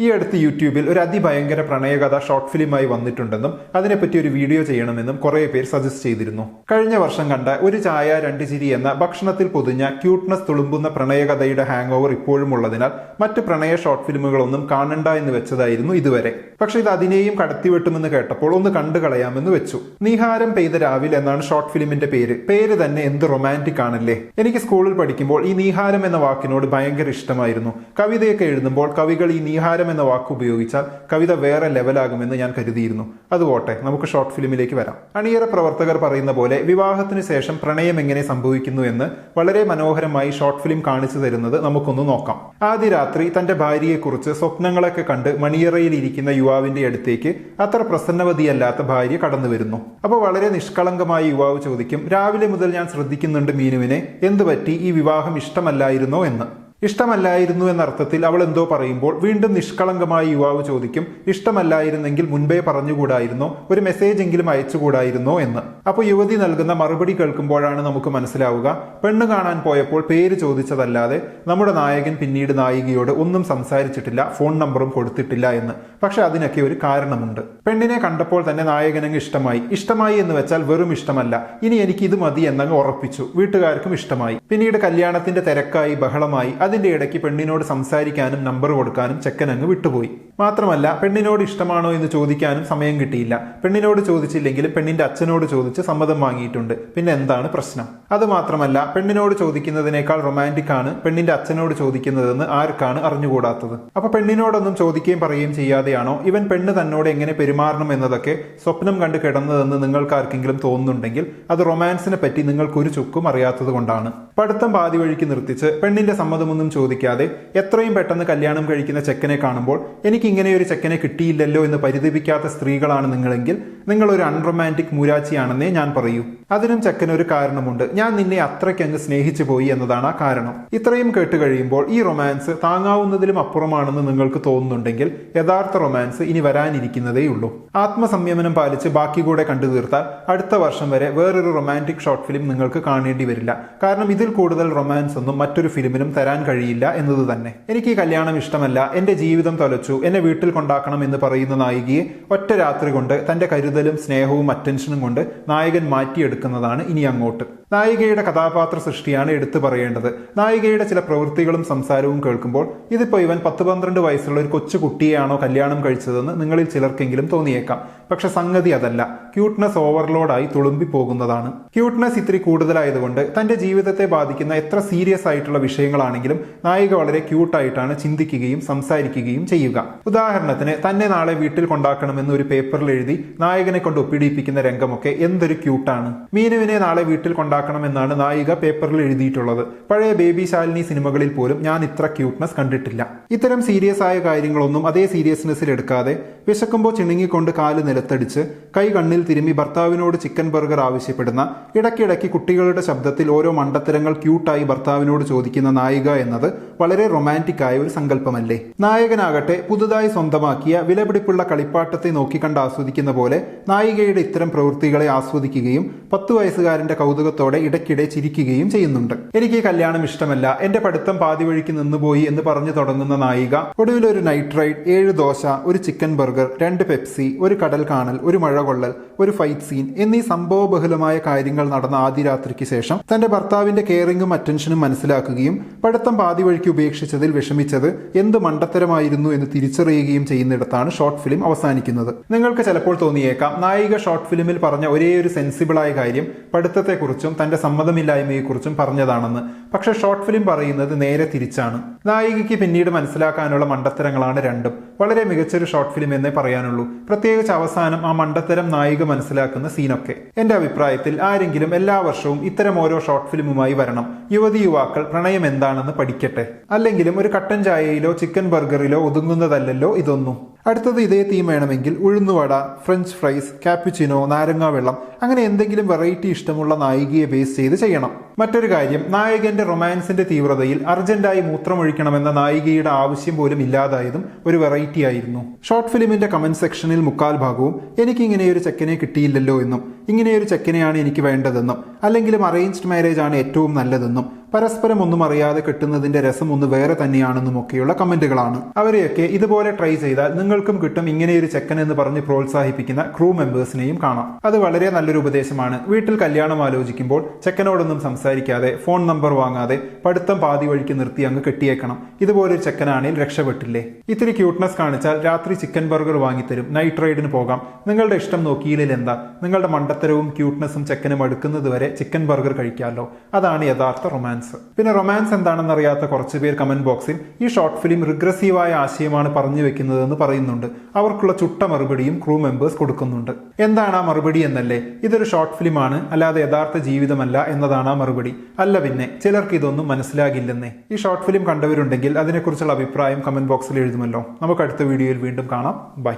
ഈ അടുത്ത് യൂട്യൂബിൽ ഒരു അതിഭയങ്കര പ്രണയകഥ ഷോർട്ട് ഫിലിമായി വന്നിട്ടുണ്ടെന്നും അതിനെപ്പറ്റി ഒരു വീഡിയോ ചെയ്യണമെന്നും കുറേ പേർ സജസ്റ്റ് ചെയ്തിരുന്നു. കഴിഞ്ഞ വർഷം കണ്ട ഒരു ചായ രണ്ട് ചിരി എന്ന ഭക്ഷണത്തിൽ പൊതിഞ്ഞ ക്യൂട്ട്നെസ് തുളുമ്പുന്ന പ്രണയകഥയുടെ ഹാങ് ഓവർ ഇപ്പോഴും ഉള്ളതിനാൽ മറ്റ് പ്രണയ ഷോർട്ട് ഫിലിമുകളൊന്നും കാണണ്ട എന്ന് വെച്ചതായിരുന്നു ഇതുവരെ. പക്ഷെ ഇത് അതിനെയും കടത്തിവെട്ടുമെന്ന് കേട്ടപ്പോൾ ഒന്ന് കണ്ടു കളയാമെന്ന് വെച്ചു. നീഹാരം പെയ്ത രാവിലെ എന്നാണ് ഷോർട്ട് ഫിലിമിന്റെ പേര്. പേര് തന്നെ എന്ത് റൊമാന്റിക് ആണല്ലേ. എനിക്ക് സ്കൂളിൽ പഠിക്കുമ്പോൾ ഈ നീഹാരം എന്ന വാക്കിനോട് ഭയങ്കര ഇഷ്ടമായിരുന്നു. കവിതയൊക്കെ എഴുതുമ്പോൾ കവികൾ ഈ നീഹാരം എന്ന വാക്ക് ഉപയോഗിച്ചാൽ കവിത വേറെ ലെവലാകുമെന്ന് ഞാൻ കരുതിയിരുന്നു. അത് പോട്ടെ നമുക്ക് ഷോർട്ട് ഫിലിമിലേക്ക് വരാം. അണിയറ പ്രവർത്തകർ പറയുന്ന പോലെ വിവാഹത്തിന് ശേഷം പ്രണയം എങ്ങനെ സംഭവിക്കുന്നു എന്ന് വളരെ മനോഹരമായി ഷോർട്ട് ഫിലിം കാണിച്ചു തരുന്നത് നമുക്കൊന്ന് നോക്കാം. ആദ്യ രാത്രി തന്റെ ഭാര്യയെക്കുറിച്ച് സ്വപ്നങ്ങളൊക്കെ കണ്ട് മണിയറയിൽ ഇരിക്കുന്ന യുവാവിന്റെ അടുത്തേക്ക് അത്ര പ്രസന്നവതിയല്ലാത്ത ഭാര്യ കടന്നു വരുന്നു അപ്പോൾ വളരെ നിഷ്കളങ്കമായ യുവാവ് ചോദിക്കും രാവിലെ മുതൽ ഞാൻ ശ്രദ്ധിക്കുന്നുണ്ട് മീനുവിനെ എന്തു പറ്റി ഈ വിവാഹം ഇഷ്ടമല്ലായിരുന്നോ? എന്ന്. ഇഷ്ടമല്ലായിരുന്നു എന്നർത്ഥത്തിൽ അവൾ എന്തോ പറയുമ്പോൾ വീണ്ടും നിഷ്കളങ്കമായി യുവാവ് ചോദിക്കും ഇഷ്ടമല്ലായിരുന്നെങ്കിൽ മുൻപേ പറഞ്ഞുകൂടായിരുന്നോ? ഒരു മെസ്സേജ് എങ്കിലും അയച്ചുകൂടായിരുന്നോ? എന്ന്. അപ്പോൾ യുവതി നൽകുന്ന മറുപടി കേൾക്കുമ്പോഴാണ് നമുക്ക് മനസ്സിലാവുക പെണ്ണ് കാണാൻ പോയപ്പോൾ പേര് ചോദിച്ചതല്ലാതെ നമ്മുടെ നായകൻ പിന്നീട് നായികയോട് ഒന്നും സംസാരിച്ചിട്ടില്ല ഫോൺ നമ്പറും കൊടുത്തിട്ടില്ല എന്ന്. പക്ഷെ അതിനൊക്കെ ഒരു കാരണമുണ്ട്. പെണ്ണിനെ കണ്ടപ്പോൾ തന്നെ നായകനങ്ങ് ഇഷ്ടമായി. ഇഷ്ടമായി എന്ന് വെച്ചാൽ വെറും ഇഷ്ടമല്ല. ഇനി എനിക്ക് ഇത് മതി എന്നങ്ങ് ഉറപ്പിച്ചു. വീട്ടുകാർക്കും ഇഷ്ടമായി. പിന്നീട് കല്യാണത്തിന്റെ തിരക്കായി ബഹളമായി. അതിന്റെ ഇടയ്ക്ക് പെണ്ണിനോട് സംസാരിക്കാനും നമ്പർ കൊടുക്കാനും ചെക്കൻ അങ്ങ് വിട്ടുപോയി. മാത്രമല്ല പെണ്ണിനോട് ഇഷ്ടമാണോ എന്ന് ചോദിക്കാനും സമയം കിട്ടിയില്ല. പെണ്ണിനോട് ചോദിച്ചില്ലെങ്കിലും പെണ്ണിന്റെ അച്ഛനോട് ചോദിച്ച് സമ്മതം വാങ്ങിയിട്ടുണ്ട്. പിന്നെ എന്താണ് പ്രശ്നം? അത് മാത്രമല്ല പെണ്ണിനോട് ചോദിക്കുന്നതിനേക്കാൾ റൊമാന്റിക് ആണ് പെണ്ണിന്റെ അച്ഛനോട് ചോദിക്കുന്നതെന്ന് ആർക്കാണ് അറിഞ്ഞുകൂടാത്തത്? അപ്പൊ പെണ്ണിനോടൊന്നും ചോദിക്കുകയും പറയുകയും ചെയ്യാതെയാണോ? ഇവൻ പെണ്ണ് തന്നോട് എങ്ങനെ പെരുമാറണം എന്നതൊക്കെ സ്വപ്നം കണ്ട് കിടന്നതെന്ന് നിങ്ങൾക്ക് ആർക്കെങ്കിലും തോന്നുന്നുണ്ടെങ്കിൽ അത് റൊമാൻസിനെ പറ്റി നിങ്ങൾക്കൊരു ചുക്കും അറിയാത്തത് കൊണ്ടാണ്. പഠിത്തം പാതി വഴിക്ക് നിർത്തിച്ച് പെണ്ണിന്റെ സമ്മതമൊന്നും ചോദിക്കാതെ എത്രയും പെട്ടെന്ന് കല്യാണം കഴിക്കുന്ന ചെക്കനെ കാണുമ്പോൾ എനിക്ക് ഇങ്ങനെ ഒരു ചെക്കനെ കിട്ടിയില്ലല്ലോ എന്ന് പരിതപിക്കാത്ത സ്ത്രീകളാണ് നിങ്ങളെങ്കിൽ നിങ്ങളൊരു അൺറൊമാന്റിക് മൂരാച്ചിയാണെന്നേ ഞാൻ പറയൂ. അതിനും ചെക്കനൊരു കാരണമുണ്ട്. ഞാൻ നിന്നെ അത്രയ്ക്ക് അങ്ങ് സ്നേഹിച്ചു പോയി എന്നതാണ് ആ കാരണം. ഇത്രയും കേട്ട് കഴിയുമ്പോൾ ഈ റൊമാൻസ് താങ്ങാവുന്നതിലും അപ്പുറമാണെന്ന് നിങ്ങൾക്ക് തോന്നുന്നുണ്ടെങ്കിൽ യഥാർത്ഥ റൊമാൻസ് ഇനി വരാനിരിക്കുന്നതേ ഉള്ളൂ ആത്മസംയമനം പാലിച്ച് ബാക്കി കൂടെ കണ്ടു തീർത്താൽ അടുത്ത വർഷം വരെ വേറൊരു റൊമാന്റിക് ഷോർട്ട് ഫിലിം നിങ്ങൾക്ക് കാണേണ്ടി വരില്ല. കാരണം ഇതിൽ കൂടുതൽ റൊമാൻസ് ഒന്നും മറ്റൊരു ഫിലിമിനും തരാൻ കഴിയില്ല എന്നത് തന്നെ. എനിക്ക് ഈ കല്യാണം ഇഷ്ടമല്ല. എന്റെ ജീവിതം തൊലച്ചു. എന്നെ വീട്ടിൽ കൊണ്ടാക്കണം എന്ന് പറയുന്ന നായികയെ ഒറ്റ രാത്രി കൊണ്ട് തന്റെ കരുതലും സ്നേഹവും അറ്റൻഷനും കൊണ്ട് നായകൻ മാറ്റിയെടുക്കുന്നതാണ് ഇനി അങ്ങോട്ട്. നായികയുടെ കഥാപാത്ര സൃഷ്ടിയാണ് എടുത്തു പറയേണ്ടത്. നായികയുടെ ചില പ്രവൃത്തികളും സംസാരവും കേൾക്കുമ്പോൾ ഇതിപ്പോ ഇവൻ പത്ത് പന്ത്രണ്ട് വയസ്സുള്ള ഒരു കൊച്ചു കുട്ടിയെയാണോ കല്യാണം കഴിച്ചതെന്ന് നിങ്ങളിൽ ചിലർക്കെങ്കിലും തോന്നിയേക്കാം. പക്ഷെ സംഗതി അതല്ല. ക്യൂട്ട്നെസ് ഓവർലോഡായി തുളുമ്പി പോകുന്നതാണ് ക്യൂട്ട്നെസ് ഇത്തിരി കൂടുതലായതുകൊണ്ട് തന്റെ ജീവിതത്തെ ബാധിക്കുന്ന എത്ര സീരിയസ് ആയിട്ടുള്ള വിഷയങ്ങളാണെങ്കിലും നായിക വളരെ ക്യൂട്ടായിട്ടാണ് ചിന്തിക്കുകയും സംസാരിക്കുകയും ചെയ്യുക. ഉദാഹരണത്തിന് തന്നെ നാളെ വീട്ടിൽ കൊണ്ടാക്കണമെന്ന് ഒരു പേപ്പറിൽ എഴുതി നായകനെ കൊണ്ട് ഒപ്പിടിയിപ്പിക്കുന്ന രംഗമൊക്കെ എന്തൊരു ക്യൂട്ടാണ്. മീനുവിനെ നാളെ വീട്ടിൽ കൊണ്ടാക്കണമെന്നാണ് നായിക പേപ്പറിൽ എഴുതിയിട്ടുള്ളത്. പഴയ ബേബി ശാലിനി സിനിമകളിൽ പോലും ഞാൻ ഇത്ര ക്യൂട്ട്നെസ് കണ്ടിട്ടില്ല. ഇത്തരം സീരിയസ് ആയ കാര്യങ്ങളൊന്നും അതേ സീരിയസ്നെസ്സിൽ എടുക്കാതെ വിശക്കുമ്പോൾ ചിണുങ്ങിക്കൊണ്ട് കാൽ നിലത്തടിച്ച് കൈ കണ്ണിൽ തിരുമ്മി ഭർത്താവിനോട് ചിക്കൻ ബർഗർ ആവശ്യപ്പെടുന്ന ഇടയ്ക്കിടയ്ക്ക് കുട്ടികളുടെ ശബ്ദത്തിൽ ഓരോ മണ്ടത്തരങ്ങൾ ക്യൂട്ടായി ഭർത്താവിനോട് ചോദിക്കുന്ന നായിക എന്നത് വളരെ റൊമാന്റിക് ആയ ഒരു സങ്കല്പമല്ലേ? നായകനാകട്ടെ പുതുതായി സ്വന്തമാക്കിയ വിലപിടിപ്പുള്ള കളിപ്പാട്ടത്തെ നോക്കിക്കണ്ട് ആസ്വദിക്കുന്ന പോലെ നായികയുടെ ഇത്തരം പ്രവൃത്തികളെ ആസ്വദിക്കുകയും പത്തു വയസ്സുകാരന്റെ കൗതുകത്തോടെ ഇടയ്ക്കിടെ ചിരിക്കുകയും ചെയ്യുന്നുണ്ട്. എനിക്ക് കല്യാണം ഇഷ്ടമല്ല. എന്റെ പഠിത്തം പാതി വഴിക്ക് നിന്നുപോയി എന്ന് പറഞ്ഞു തുടങ്ങുന്ന നായിക ഒടുവിൽ ഒരു നൈറ്റ് റൈഡ് ഏഴ് ദോശ ഒരു ചിക്കൻ ബർഗർ രണ്ട് പെപ്സി ഒരു കടൽ കാണൽ ഒരു മഴ കൊള്ളൽ ഒരു ഫൈറ്റ് സീൻ എന്നീ സംഭവബഹുലമായ കാര്യങ്ങൾ നടന്ന ആദ്യ രാത്രിക്ക് ശേഷം തന്റെ ഭർത്താവിന്റെ കെയറിംഗും അറ്റൻഷനും മനസ്സിലാക്കുകയും പഠിത്തം പാതി വഴിക്ക് ഉപേക്ഷിച്ചതിൽ വിഷമിച്ചത് എന്ത് മണ്ടത്തരമായിരുന്നു എന്ന് തിരിച്ചറിയുകയും ചെയ്യുന്നിടത്താണ് ഷോർട്ട് ഫിലിം അവസാനിക്കുന്നത്. നിങ്ങൾക്ക് ചിലപ്പോൾ തോന്നിയേക്കാം നായിക ഷോർട്ട് ഫിലിമിൽ പറഞ്ഞ ഒരേ ഒരു സെൻസിബിളായ കാര്യം പഠിത്തത്തെക്കുറിച്ചും തന്റെ സമ്മതമില്ലായ്മയെക്കുറിച്ചും പറഞ്ഞതാണെന്ന്. പക്ഷെ ഷോർട്ട് ഫിലിം പറയുന്നത് നേരെ തിരിച്ചാണ്. നായികയ്ക്ക് പിന്നീട് മനസ്സിലാക്കാനുള്ള മണ്ടത്തരങ്ങളാണ് രണ്ടും. വളരെ മികച്ചൊരു ഷോർട്ട് ഫിലിം എന്നേ പറയാനുള്ളൂ. പ്രത്യേകിച്ച് അവസാനം ആ മണ്ടത്തരം നായിക മനസ്സിലാക്കുന്ന സീനൊക്കെ. എന്റെ അഭിപ്രായത്തിൽ ആരെങ്കിലും എല്ലാ വർഷവും ഇത്തരം ഓരോ ഷോർട്ട് ഫിലിമുമായി വരണം. യുവതി യുവാക്കൾ പ്രണയം എന്താണെന്ന് പഠിക്കട്ടെ. അല്ലെങ്കിലും ഒരു കട്ടൻ ചായയിലോ ചിക്കൻ ബർഗറിലോ ഒതുങ്ങുന്നതല്ലല്ലോ ഇതൊന്നും. അടുത്തത് ഇതേ തീം വേണമെങ്കിൽ ഉഴുന്നുവട ഫ്രഞ്ച് ഫ്രൈസ് കാപ്പിച്ചിനോ നാരങ്ങാ വെള്ളം അങ്ങനെ എന്തെങ്കിലും വെറൈറ്റി ഇഷ്ടമുള്ള നായികയെ ബേസ് ചെയ്ത് ചെയ്യണം. മറ്റൊരു കാര്യം നായകന്റെ റൊമാൻസിന്റെ തീവ്രതയിൽ അർജന്റായി മൂത്രമൊഴിക്കണമെന്ന നായികയുടെ ആവശ്യം പോലും ഇല്ലാതായതും ഒരു വെറൈറ്റി ആയിരുന്നു. ഷോർട്ട് ഫിലിമിന്റെ കമന്റ് സെക്ഷനിൽ മുക്കാൽ ഭാഗവും എനിക്ക് ഇങ്ങനെയൊരു ചെക്കനെ കിട്ടിയില്ലല്ലോ എന്നും ഇങ്ങനെയൊരു ചെക്കനെയാണ് എനിക്ക് വേണ്ടതെന്നും അല്ലെങ്കിലും അറേഞ്ച്ഡ് മാരേജ് ആണ് ഏറ്റവും നല്ലതെന്നും പരസ്പരം ഒന്നും അറിയാതെ കെട്ടുന്നതിന്റെ രസം ഒന്ന് വേറെ തന്നെയാണെന്നും ഒക്കെയുള്ള കമന്റുകളാണ് അവരെയൊക്കെ ഇതുപോലെ ട്രൈ ചെയ്താൽ നിങ്ങൾക്കും കിട്ടും ഇങ്ങനെയൊരു ചെക്കൻ എന്ന് പറഞ്ഞ് പ്രോത്സാഹിപ്പിക്കുന്ന ക്രൂ മെമ്പേഴ്സിനെയും കാണാം. അത് വളരെ നല്ലൊരു ഉപദേശമാണ്. വീട്ടിൽ കല്യാണം ആലോചിക്കുമ്പോൾ ചെക്കനോടൊന്നും സംസാരിക്കാതെ ഫോൺ നമ്പർ വാങ്ങാതെ പഠിത്തം പാതി വഴിക്ക് നിർത്തി അങ്ങ് കെട്ടിയേക്കണം. ഇതുപോലൊരു ചെക്കനാണെങ്കിൽ രക്ഷപ്പെട്ടില്ലേ? ഇത്തിരി ക്യൂട്ട്നെസ് കാണിച്ചാൽ രാത്രി ചിക്കൻ ബർഗർ വാങ്ങിത്തരും. നൈറ്റ് റൈഡിന് പോകാം. നിങ്ങളുടെ ഇഷ്ടം നോക്കിയില്ലിൽ എന്താ? നിങ്ങളുടെ മണ്ടത്തരവും ക്യൂട്ട്നെസ്സും ചെക്കനും അടുക്കുന്നത് വരെ ചിക്കൻ ബർഗർ കഴിക്കാമല്ലോ അതാണ് യഥാർത്ഥ റൊമാൻസ് പിന്നെ റൊമാൻസ് എന്താണെന്ന് അറിയാത്ത കുറച്ച് പേർ കമന്റ് ബോക്സിൽ ഈ ഷോർട്ട് ഫിലിം റിഗ്രസീവായ ആശയമാണ് പറഞ്ഞു വെക്കുന്നതെന്ന് പറയുന്നുണ്ട്. അവർക്കുള്ള ചുട്ട മറുപടിയും ക്രൂ മെമ്പേഴ്സ് കൊടുക്കുന്നുണ്ട്. എന്താണ് ആ മറുപടി എന്നല്ലേ? ഇതൊരു ഷോർട്ട് ഫിലിമാണ് അല്ലാതെ യഥാർത്ഥ ജീവിതമല്ല എന്നതാണ് ആ മറുപടി. അല്ല പിന്നെ ചിലർക്ക് ഇതൊന്നും മനസ്സിലാകില്ലെന്നേ. ഈ ഷോർട്ട് ഫിലിം കണ്ടവരുണ്ടെങ്കിൽ അതിനെക്കുറിച്ചുള്ള അഭിപ്രായം കമന്റ് ബോക്സിൽ എഴുതുമല്ലോ. നമുക്ക് അടുത്ത വീഡിയോയിൽ വീണ്ടും കാണാം. ബൈ